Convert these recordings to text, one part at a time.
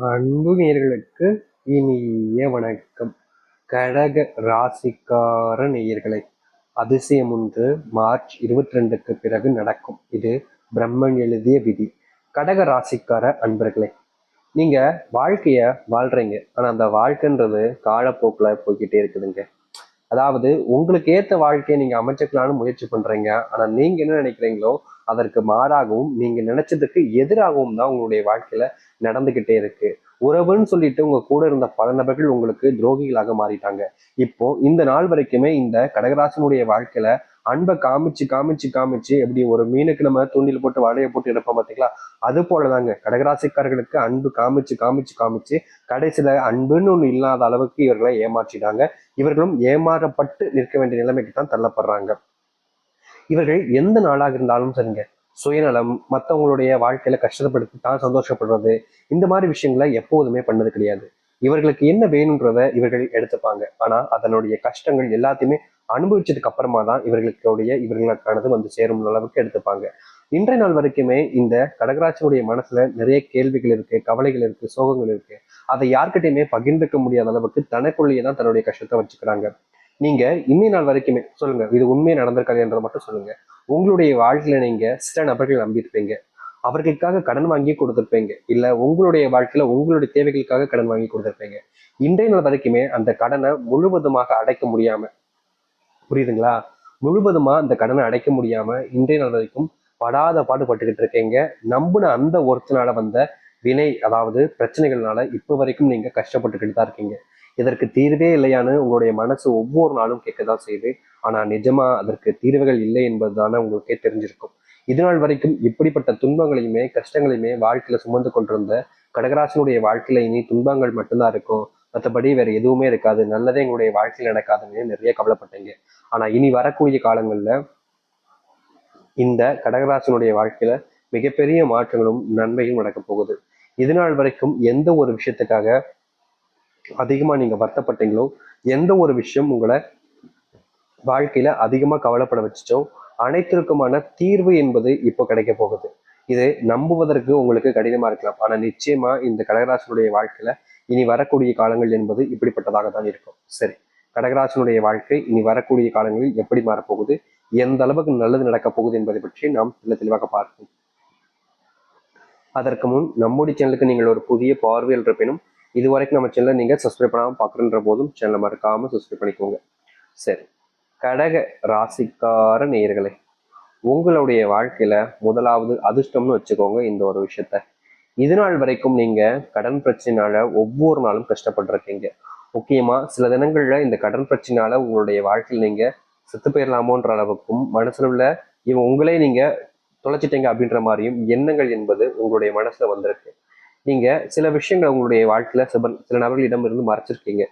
அன்பு நேர்களுக்கு இனிய வணக்கம். கடக ராசிக்கார நேயர்களை அதிசயம் ஒன்று மார்ச் இருபத்தி ரெண்டுக்கு பிறகு நடக்கும். இது பிரம்மன் எழுதிய விதி. கடக ராசிக்கார அன்பர்களே நீங்க வாழ்க்கைய வாழ்றீங்க. ஆனா அந்த வாழ்க்கைன்றது காலப்போக்கில் போய்கிட்டே இருக்குதுங்க. அதாவது உங்களுக்கு ஏத்த வாழ்க்கையை நீங்க அமைச்சுக்கலான்னு முயற்சி பண்றீங்க. ஆனா நீங்க என்ன நினைக்கிறீங்களோ அதற்கு மாறாகவும் நீங்க நினைச்சதுக்கு எதிராகவும் தான் உங்களுடைய வாழ்க்கையில நடந்துகிட்டே இருக்கு. உறவுன்னு சொல்லிட்டு உங்க கூட இருந்த பல நபர்கள் உங்களுக்கு துரோகிகளாக மாறிட்டாங்க. இப்போ இந்த நாள் வரைக்குமே இந்த கடகராசனுடைய வாழ்க்கையில அன்பை காமிச்சு காமிச்சு காமிச்சு எப்படி ஒரு மீனுக்கு நம்ம தூண்டில் போட்டு வலையை போட்டு எடுப்போம் பார்த்தீங்களா அது போலதாங்க. கடகராசிக்காரர்களுக்கு அன்பு காமிச்சு காமிச்சு காமிச்சு கடைசியில அன்புன்னு ஒன்று இல்லாத அளவுக்கு இவர்களை ஏமாற்றிட்டாங்க. இவர்களும் ஏமாறப்பட்டு நிற்க வேண்டிய நிலைமைக்கு தான் தள்ளப்படுறாங்க. இவர்கள் எந்த நாளாக இருந்தாலும் சரிங்க. சுயநலம் மற்றவங்களுடைய வாழ்க்கையில கஷ்டப்படுத்தி தான் சந்தோஷப்படுறது. இந்த மாதிரி விஷயங்களை எப்போதுமே பண்ணது கிடையாது. இவர்களுக்கு என்ன வேணுன்றத இவர்கள் எடுத்துப்பாங்க. ஆனா அதனுடைய கஷ்டங்கள் எல்லாத்தையுமே அனுபவிச்சதுக்கு அப்புறமா தான் இவர்களுடைய இவர்களுக்கானது வந்து சேரும் அளவுக்கு எடுத்துப்பாங்க. இன்றைய நாள் வரைக்குமே இந்த கடகராட்சியுடைய மனசுல நிறைய கேள்விகள் இருக்கு கவலைகள் இருக்கு சோகங்கள் இருக்கு. அதை யார்கிட்டயுமே பகிர்ந்துக்க முடியாத அளவுக்கு தனக்குள்ளேயே தான் தன்னுடைய கஷ்டத்தை வச்சுக்கிறாங்க. நீங்க இன்னி நாள் வரைக்குமே சொல்லுங்க இது உண்மையை நடந்திருக்காதுன்றதை மட்டும் சொல்லுங்க. உங்களுடைய வாழ்க்கையில நீங்க சில நபர்கள் நம்பியிருப்பீங்க. அவர்களுக்காக கடன் வாங்கி கொடுத்துருப்பீங்க. இல்ல உங்களுடைய வாழ்க்கையில உங்களுடைய தேவைகளுக்காக கடன் வாங்கி கொடுத்துருப்பீங்க. இன்றைய நாள் வரைக்குமே அந்த கடனை முழுவதுமாக அடைக்க முடியாம புரியுதுங்களா? முழுவதுமா அந்த கடனை அடைக்க முடியாம இன்றைய நாள் வரைக்கும் படாத பாடுபட்டுக்கிட்டு இருக்கீங்க. நம்புன அந்த ஒருத்தனால வந்த வினை அதாவது பிரச்சனைகள்னால இப்போ வரைக்கும் நீங்க கஷ்டப்பட்டுக்கிட்டு தான் இருக்கீங்க. இதற்கு தீர்வே இல்லையான்னு உங்களுடைய மனசு ஒவ்வொரு நாளும் கேட்கதான் செய்யுது. ஆனா நிஜமா அதற்கு தீர்வுகள் இல்லை என்பது தானே உங்களுக்கே தெரிஞ்சிருக்கும். இதுநாள் வரைக்கும் இப்படிப்பட்ட துன்பங்களையுமே கஷ்டங்களையுமே வாழ்க்கையில சுமந்து கொண்டிருந்த கடகராசனுடைய வாழ்க்கையில இனி துன்பங்கள் மட்டும்தான் இருக்கும். மற்றபடி வேற எதுவுமே இருக்காது. நல்லதே எங்களுடைய வாழ்க்கையில் நடக்காதுன்னு நிறைய கவலைப்பட்டீங்க. ஆனா இனி வரக்கூடிய காலங்கள்ல இந்த கடகராசனுடைய வாழ்க்கையில மிகப்பெரிய மாற்றங்களும் நன்மையும் நடக்க போகுது. இதுநாள் வரைக்கும் எந்த ஒரு விஷயத்துக்காக அதிகமா நீங்க வருத்தப்பட்டீங்களோ எந்த ஒரு விஷயம் உங்களை வாழ்க்கையில அதிகமா கவலைப்பட வச்சுச்சோ அனைத்திற்குமான தீர்வு என்பது இப்போ கிடைக்க போகுது. இது நம்புவதற்கு உங்களுக்கு கடினமா இருக்கலாம். ஆனா நிச்சயமா இந்த கடகராசனுடைய வாழ்க்கையில இனி வரக்கூடிய காலங்கள் என்பது இப்படிப்பட்டதாக தான் இருக்கும். சரி கடகராசனுடைய வாழ்க்கை இனி வரக்கூடிய காலங்களில் எப்படி மாறப்போகுது எந்த அளவுக்கு நல்லது நடக்கப் போகுது என்பதை பற்றி நாம் தெல்ல தெளிவாக பார்ப்போம். அதற்கு முன் நம்முடைய சேனலுக்கு நீங்கள் ஒரு புதிய பார்வையில் இருப்பினும் இது வரைக்கும் நம்ம சேனலை நீங்கள் சப்ஸ்கிரைப் பண்ணாமல் பார்க்குறன்ற போதும் சேனலை மறக்காமல் சப்ஸ்கிரைப் பண்ணிக்கோங்க. சரி கடக ராசிக்கார நேயர்களே உங்களுடைய வாழ்க்கையில் முதலாவது அதிர்ஷ்டம்னு வச்சுக்கோங்க இந்த ஒரு விஷயத்த. இது நாள் வரைக்கும் நீங்கள் கடன் பிரச்சனைனால ஒவ்வொரு நாளும் கஷ்டப்பட்டுருக்கீங்க. முக்கியமாக சில தினங்களில் இந்த கடன் பிரச்சனையால் உங்களுடைய வாழ்க்கையில் நீங்கள் செத்து போயிடலாமோன்ற அளவுக்கும் மனசில் உள்ள இவன் உங்களே நீங்கள் தொலைச்சிட்டீங்க அப்படின்ற மாதிரியும் எண்ணங்கள் என்பது உங்களுடைய மனசில் வந்திருக்கு. நீங்கள் சில விஷயங்கள் உங்களுடைய வாழ்க்கையில் சில சில நபர்களிடம் இருந்து மறைச்சிருக்கீங்க.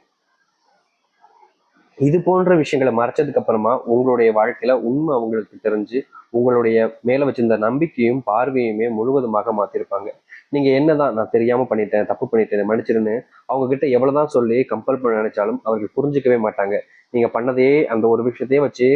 இது போன்ற விஷயங்களை மறைச்சதுக்கு அப்புறமா உங்களுடைய வாழ்க்கையில உண்மை அவங்களுக்கு தெரிஞ்சு உங்களுடைய மேல வச்சிருந்த நம்பிக்கையும் பார்வையுமே முழுவதுமாக மாத்திருப்பாங்க. நீங்க என்னதான் நான் தெரியாம பண்ணிட்டேன் தப்பு பண்ணிட்டேன் மன்னிச்சிருன்னு அவங்க கிட்ட எவ்வளவுதான் சொல்லி கம்பல் பண்ண நினைச்சாலும் அவர்கள் புரிஞ்சுக்கவே மாட்டாங்க. நீங்க பண்ணதே அந்த ஒரு விஷயத்தையே வச்சு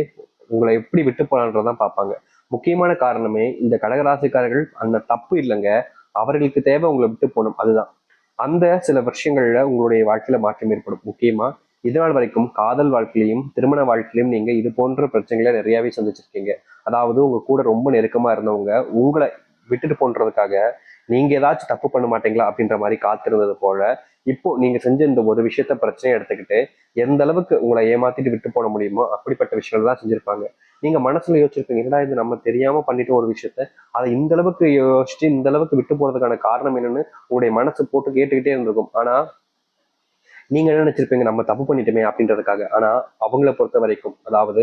உங்களை எப்படி விட்டு போலான்றதான் பார்ப்பாங்க. முக்கியமான காரணமே இந்த கடகராசிக்காரர்கள் அந்த தப்பு இல்லைங்க. அவர்களுக்கு தேவை உங்களை விட்டு போகணும். அதுதான். அந்த சில வருஷங்கள்ல உங்களுடைய வாழ்க்கையில மாற்றம் ஏற்படும். முக்கியமா இதனால் வரைக்கும் காதல் வாழ்க்கையிலையும் திருமண வாழ்க்கையிலையும் நீங்க இது போன்ற பிரச்சனைகளை நிறையாவே சந்திச்சிருக்கீங்க. அதாவது உங்க கூட ரொம்ப நெருக்கமா இருந்தவங்க உங்களை விட்டுட்டு போன்றதுக்காக நீங்க ஏதாச்சும் தப்பு பண்ண மாட்டீங்களா அப்படின்ற மாதிரி காத்திருந்தது போல இப்போ நீங்க செஞ்ச இந்த ஒரு விஷயத்த பிரச்சனையை எடுத்துக்கிட்டு எந்த அளவுக்கு உங்களை ஏமாத்திட்டு விட்டு போட முடியுமோ அப்படிப்பட்ட விஷயங்கள் தான் செஞ்சிருப்பாங்க. நீங்க மனசுல யோசிச்சிருப்பீங்க என்னடா இது நம்ம தெரியாம பண்ணிட்டு ஒரு விஷயத்த. அதை இந்த அளவுக்கு யோசிச்சு இந்த அளவுக்கு விட்டு போறதுக்கான காரணம் என்னன்னு உங்களுடைய மனசு போட்டு கேட்டுக்கிட்டே இருந்திருக்கும். ஆனா நீங்க என்ன நினைச்சிருப்பீங்க? நம்ம தப்பு பண்ணிட்டோமே அப்படின்றதுக்காக. ஆனா அவங்கள பொறுத்த வரைக்கும் அதாவது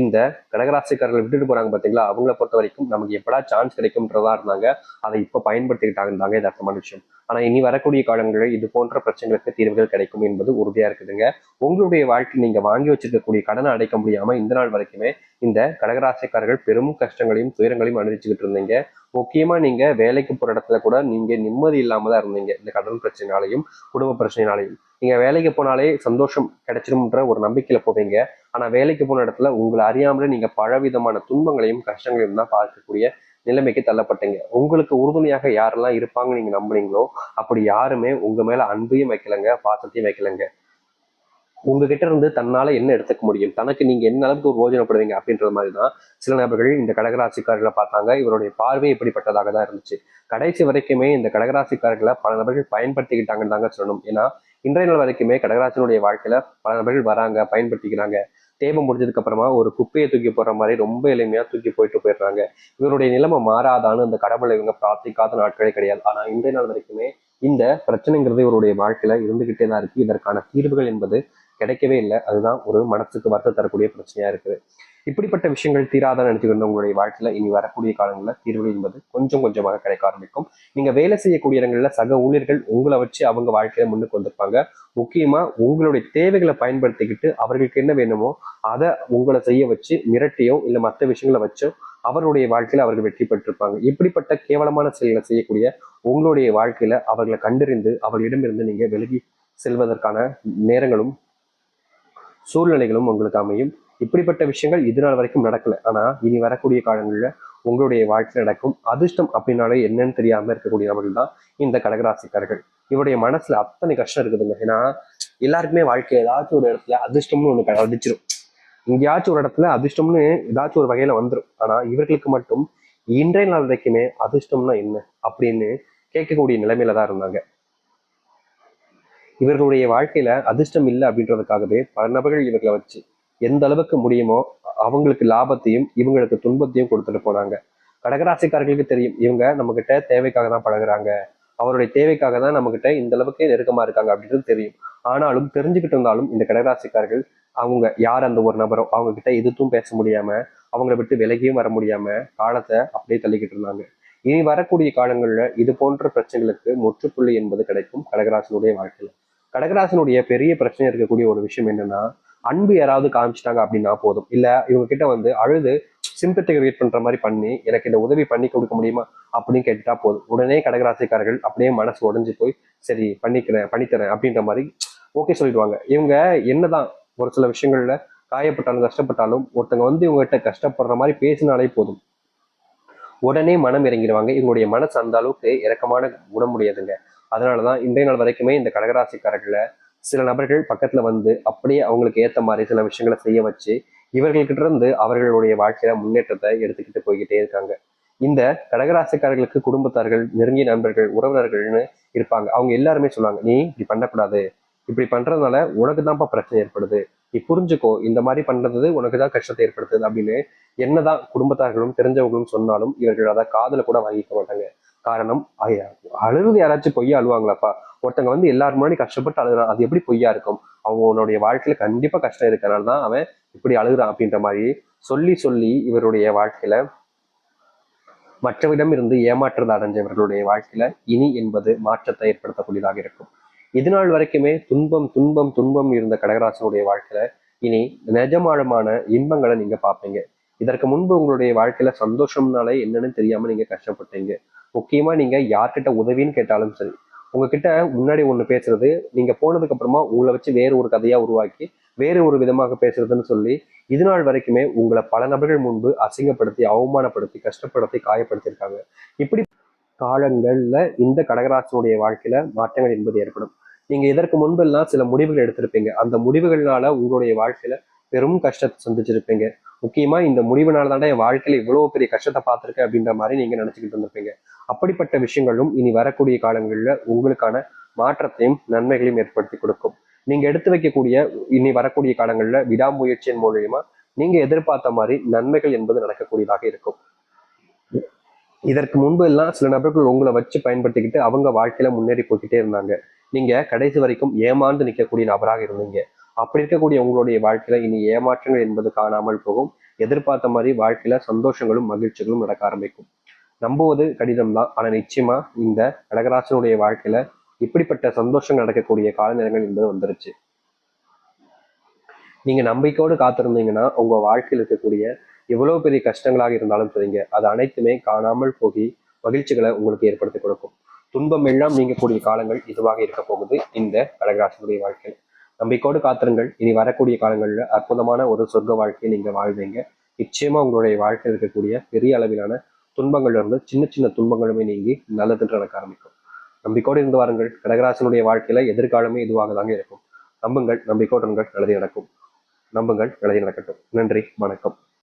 இந்த கடகராசிக்காரர்கள் விட்டுட்டு போறாங்க பாத்தீங்களா? அவங்கள பொறுத்த வரைக்கும் நமக்கு எப்படா சான்ஸ் கிடைக்கும்ன்றதா இருந்தாங்க அதை இப்ப பயன்படுத்திக்கிட்டாங்க இது அர்த்தமான விஷயம். ஆனா இனி வரக்கூடிய காலங்களில் இது போன்ற பிரச்சனைகளுக்கு தீர்வுகள் கிடைக்கும் என்பது உறுதியா இருக்குதுங்க. உங்களுடைய வாழ்க்கை நீங்க வாங்கி வச்சிருக்கக்கூடிய கடனை அடைக்க முடியாம இந்த நாள் வரைக்குமே இந்த கடகராசிக்காரர்கள் பெரும் கஷ்டங்களையும் துயரங்களையும் அனுபவிச்சுக்கிட்டு இருந்தீங்க. முக்கியமா நீங்க வேலைக்கு போற இடத்துல கூட நீங்க நிம்மதி இல்லாம தான் இருந்தீங்க. இந்த கடன் பிரச்சனைனாலையும் குடும்ப பிரச்சனைனாலையும். நீங்க வேலைக்கு போனாலே சந்தோஷம் கிடைச்சிரும்ன்ற ஒரு நம்பிக்கையில போவீங்க. ஆனா வேலைக்கு போன இடத்துல உங்களை அறியாமலே நீங்க பலவிதமான துன்பங்களையும் கஷ்டங்களையும் தான் பார்க்கக்கூடிய நிலைமைக்கு தள்ளப்பட்டீங்க. உங்களுக்கு உறுதுணையாக யாரெல்லாம் இருப்பாங்க நீங்க நம்புனீங்களோ அப்படி யாருமே உங்க மேல அன்பையும் வைக்கலங்க பாசத்தையும் வைக்கலங்க. உங்ககிட்ட இருந்து தன்னால என்ன எடுத்துக்க முடியும்? தனக்கு நீங்க என்ன அளவுக்கு ஒரு யோஜனைப்படுவீங்க அப்படின்ற மாதிரி தான் சில நபர்கள் இந்த கடகராசிக்காரர்களை பார்த்தாங்க. இவருடைய பார்வை இப்படிப்பட்டதாக தான் இருந்துச்சு. கடைசி வரைக்குமே இந்த கடகராசிக்காரர்களை பல நபர்கள் பயன்படுத்திக்கிட்டாங்கன்னு தாங்க சொல்லணும். ஏன்னா இன்றைய நாள் வரைக்குமே கடகராசினுடைய வாழ்க்கையில பல நபர்கள் வராங்க பயன்படுத்திக்கிறாங்க. தேவை முடிஞ்சதுக்கு அப்புறமா ஒரு குப்பையை தூக்கி போடுற மாதிரி ரொம்ப எளிமையா தூக்கி போயிட்டு போயிடுறாங்க. இவருடைய நிலைமை மாறாதான்னு இந்த கடவுளை இவங்க பிரார்த்திக்காத நாட்களே கிடையாது. ஆனா இன்றைய நாள் வரைக்குமே இந்த பிரச்சனைங்கிறது இவருடைய வாழ்க்கையில இருந்துகிட்டே தான் இருக்கு. இதற்கான தீர்வுகள் என்பது கிடைக்கவே இல்லை. அதுதான் ஒரு மனசுக்கு வருத்தம் தரக்கூடிய பிரச்சனையா இருக்குது. இப்படிப்பட்ட விஷயங்கள் தீராதான்னு நினைச்சுக்கிட்டு உங்களுடைய வாழ்க்கையில இனி வரக்கூடிய காலங்களில் தீர்வுகள் என்பது கொஞ்சம் கொஞ்சமாக கிடைக்க ஆரம்பிக்கும். நீங்க வேலை செய்யக்கூடிய இடங்களில் சக ஊழியர்கள் உங்களை வச்சு அவங்க வாழ்க்கையில முன்னுக்கு வந்திருப்பாங்க. முக்கியமா உங்களுடைய தேவைகளை பயன்படுத்திக்கிட்டு அவர்களுக்கு என்ன வேணுமோ அதை உங்களை செய்ய வச்சு மிரட்டியோ இல்ல மற்ற விஷயங்களை வச்சோ அவருடைய வாழ்க்கையில அவர்கள் வெற்றி பெற்றிருப்பாங்க. இப்படிப்பட்ட கேவலமான செயல்களை செய்யக்கூடிய உங்களுடைய வாழ்க்கையில அவர்களை கண்டறிந்து அவர்களிடமிருந்து நீங்க விலகி செல்வதற்கான நேரங்களும் சூழ்நிலைகளும் உங்களுக்கு அமையும். இப்படிப்பட்ட விஷயங்கள் இது நாள் வரைக்கும் நடக்கல. ஆனா இனி வரக்கூடிய காலங்களில் உங்களுடைய வாழ்க்கை நடக்கும் அதிர்ஷ்டம் அப்படின்னாலே என்னன்னு தெரியாம இருக்கக்கூடிய நபர்கள் தான் இந்த கடகராசிக்காரர்கள். இவருடைய மனசுல அத்தனை கஷ்டம் இருக்குதுங்க. ஏன்னா எல்லாருக்குமே வாழ்க்கை ஏதாச்சும் ஒரு இடத்துல அதிர்ஷ்டம்னு ஒண்ணு அதிர்ச்சிடும் எங்கேயாச்சும் ஒரு இடத்துல அதிர்ஷ்டம்னு ஏதாச்சும் ஒரு வகையில வந்துடும் ஆனா இவர்களுக்கு மட்டும் இன்றைய நாள் வரைக்குமே அதிர்ஷ்டம்னா என்ன அப்படின்னு கேட்கக்கூடிய நிலைமையில தான் இருந்தாங்க. இவர்களுடைய வாழ்க்கையில அதிர்ஷ்டம் இல்லை அப்படின்றதுக்காகவே பல நபர்கள் இவர்களை வச்சு எந்த அளவுக்கு முடியுமோ அவங்களுக்கு லாபத்தையும் இவங்களுக்கு துன்பத்தையும் கொடுத்துட்டு போனாங்க கடகராசிக்காரர்களுக்கு தெரியும் இவங்க நம்ம கிட்ட தேவைக்காக தான் பழகுறாங்க. அவருடைய தேவைக்காக தான் நம்ம கிட்ட இந்த அளவுக்கு நெருக்கமா இருக்காங்க அப்படின்றது தெரியும். ஆனாலும் தெரிஞ்சுக்கிட்டு இருந்தாலும் இந்த கடகராசிக்காரர்கள் அவங்க யார் அந்த ஒரு நபரோ அவங்க கிட்ட எதுவும் பேச முடியாம அவங்கள விட்டு விலகியும் வர முடியாம காலத்தை அப்படியே தள்ளிக்கிட்டு இருந்தாங்க. இனி வரக்கூடிய காலங்களில் இது போன்ற பிரச்சனைகளுக்கு முற்றுப்புள்ளி என்பது கிடைக்கும் கடகராசனுடைய வாழ்க்கையில். கடகராசனுடைய பெரிய பிரச்சனை இருக்கக்கூடிய ஒரு விஷயம் என்னன்னா அன்பு யாராவது காமிச்சிட்டாங்க அப்படின்னா போதும். இல்ல இவங்க கிட்ட வந்து அழுது சிம்பத்தை கிரியேட் பண்ற மாதிரி பண்ணி எனக்கு இந்த உதவி பண்ணி கொடுக்க முடியுமா அப்படின்னு கேட்டுட்டா போதும். உடனே கடகராசிக்காரர்கள் அப்படியே மனசு உடஞ்சு போய் சரி பண்ணிக்கிறேன் பண்ணித்தரேன் அப்படின்ற மாதிரி ஓகே சொல்லிடுவாங்க. இவங்க என்னதான் ஒரு சில விஷயங்கள்ல காயப்பட்டாலும் கஷ்டப்பட்டாலும் ஒருத்தங்க வந்து இவங்ககிட்ட கஷ்டப்படுற மாதிரி பேசினாலே போதும். உடனே மனம் இறங்கிடுவாங்க. இவங்களுடைய மனசு அந்த அளவுக்கு இறக்கமான குணமுடையதுங்க. அதனாலதான் இன்றைய நாள் வரைக்குமே இந்த கடகராசிக்காரர்களை சில நபர்கள் பக்கத்துல வந்து அப்படியே அவங்களுக்கு ஏத்த மாதிரி சில விஷயங்களை செய்ய வச்சு இவர்கள்கிட்ட இருந்து அவர்களுடைய வாழ்க்கையில முன்னேற்றத்தை எடுத்துக்கிட்டு போய்கிட்டே இருக்காங்க. இந்த கடகராசிக்காரர்களுக்கு குடும்பத்தார்கள் நெருங்கிய நண்பர்கள் உறவினர்கள்னு இருப்பாங்க. அவங்க எல்லாருமே சொல்லுவாங்க நீ இப்படி பண்ணக்கூடாது. இப்படி பண்றதுனால உனக்கு தான்ப்பா பிரச்சனை ஏற்படுது. நீ புரிஞ்சுக்கோ இந்த மாதிரி பண்றது உனக்கு தான் கஷ்டத்தை ஏற்படுத்துது அப்படின்னு என்னதான் குடும்பத்தார்களும் தெரிஞ்சவங்களும் சொன்னாலும் இவர்கள் அதை காதல கூட வாங்கிக்க மாட்டாங்க. காரணம் ஐயா, அழுது யாராச்சும் பொய்யா அழுவாங்களாப்பா? ஒருத்தங்க வந்து எல்லாரும் முன்னாடி கஷ்டப்பட்டு அழுகுறான் அது எப்படி பொய்யா இருக்கும்? அவனுடைய வாழ்க்கையில கண்டிப்பா கஷ்டம் இருக்கனால தான் அவன் இப்படி அழுகுறான் அப்படின்ற மாதிரி சொல்லி சொல்லி இவருடைய வாழ்க்கையில மற்றவிடம் இருந்து ஏமாற்றத்தை அடைஞ்சவர்களுடைய வாழ்க்கையில இனி என்பது மாற்றத்தை ஏற்படுத்தக்கூடியதாக இருக்கும். இதுநாள் வரைக்குமே துன்பம் துன்பம் துன்பம் இருந்த கடகராசனுடைய வாழ்க்கையில இனி நிஜமாழமான இன்பங்களை நீங்க பார்ப்பீங்க. இதற்கு முன்பு உங்களுடைய வாழ்க்கையில சந்தோஷம்னாலே என்னன்னு தெரியாம நீங்க கஷ்டப்பட்டீங்க. முக்கியமா நீங்க யார்கிட்ட உதவின்னு கேட்டாலும் சரி உங்ககிட்ட முன்னாடி ஒண்ணு பேசுறது நீங்க போனதுக்கு அப்புறமா உங்களை வச்சு வேறு ஒரு கதையா உருவாக்கி வேறு ஒரு விதமாக பேசுறதுன்னு சொல்லி இது நாள் வரைக்குமே உங்களை பல நபர்கள் முன்பு அசிங்கப்படுத்தி அவமானப்படுத்தி கஷ்டப்படுத்தி காயப்படுத்தியிருக்காங்க. இப்படி காலங்கள்ல இந்த கடகராசனுடைய வாழ்க்கையில மாற்றங்கள் என்பது ஏற்படும். நீங்க இதற்கு முன்பெல்லாம் சில முடிவுகள் எடுத்திருப்பீங்க. அந்த முடிவுகள்னால உங்களுடைய வாழ்க்கையில பெரும் கஷ்டத்தை சந்திச்சிருப்பீங்க. முக்கியமா இந்த முடிவுனால தாண்டா என் வாழ்க்கையில இவ்வளவு பெரிய கஷ்டத்தை பார்த்துருக்கேன் அப்படின்ற மாதிரி நீங்க நினைச்சுக்கிட்டு இருந்திருப்பீங்க. அப்படிப்பட்ட விஷயங்களும் இனி வரக்கூடிய காலங்களில் உங்களுக்கான மாற்றத்தையும் நன்மைகளையும் ஏற்படுத்தி கொடுக்கும். நீங்க எடுத்து வைக்கக்கூடிய இனி வரக்கூடிய காலங்களில் விடாமுயற்சியின் மூலியமா நீங்க எதிர்பார்த்த மாதிரி நன்மைகள் என்பது நடக்கக்கூடியதாக இருக்கும். இதற்கு முன்பு எல்லாம் சில நபர்கள் உங்களை வச்சு பயன்படுத்திக்கிட்டு அவங்க வாழ்க்கையில முன்னேறி போய்கிட்டே இருந்தாங்க. நீங்க கடைசி வரைக்கும் ஏமாந்து நிற்கக்கூடிய நபராக இருந்தீங்க. அப்படி இருக்கக்கூடிய உங்களுடைய வாழ்க்கையில இனி ஏமாற்றங்கள் என்பது காணாமல் போகும். எதிர்பார்த்த மாதிரி வாழ்க்கையில சந்தோஷங்களும் மகிழ்ச்சிகளும் நடக்க ஆரம்பிக்கும். நம்புவது கடினம் தான் ஆனா நிச்சயமா இந்த கடகராசனுடைய வாழ்க்கையில இப்படிப்பட்ட சந்தோஷம் நடக்கக்கூடிய காலநேரங்கள் என்பது வந்துருச்சு. நீங்க நம்பிக்கையோடு காத்திருந்தீங்கன்னா உங்க வாழ்க்கையில் இருக்கக்கூடிய எவ்வளவு பெரிய கஷ்டங்களாக இருந்தாலும் சரிங்க. அது அனைத்துமே காணாமல் போகி மகிழ்ச்சிகளை உங்களுக்கு ஏற்படுத்தி கொடுக்கும். துன்பம் எல்லாம் நீங்கக்கூடிய காலங்கள் இதுவாக இருக்க போகுது இந்த கடகராசனுடைய வாழ்க்கையில். நம்பிக்கோடு காத்திருங்கள். இனி வரக்கூடிய காலங்களில் அற்புதமான ஒரு சொர்க்க வாழ்க்கையை நீங்க வாழ்வீங்க. நிச்சயமா உங்களுடைய வாழ்க்கையில் இருக்கக்கூடிய பெரிய அளவிலான துன்பங்களிலிருந்து சின்ன சின்ன துன்பங்களுமே நீங்கி நல்லதுன்னு நடக்க ஆரம்பிக்கும். நம்பிக்கோடு இருந்து வாருங்கள். கடகராசனுடைய வாழ்க்கையில எதிர்காலமே இதுவாக தாங்க இருக்கும். நம்புங்கள். நம்பிக்கோடுங்கள் எழுதி நடக்கும். நம்புங்கள். எழுதி நடக்கட்டும். நன்றி. வணக்கம்.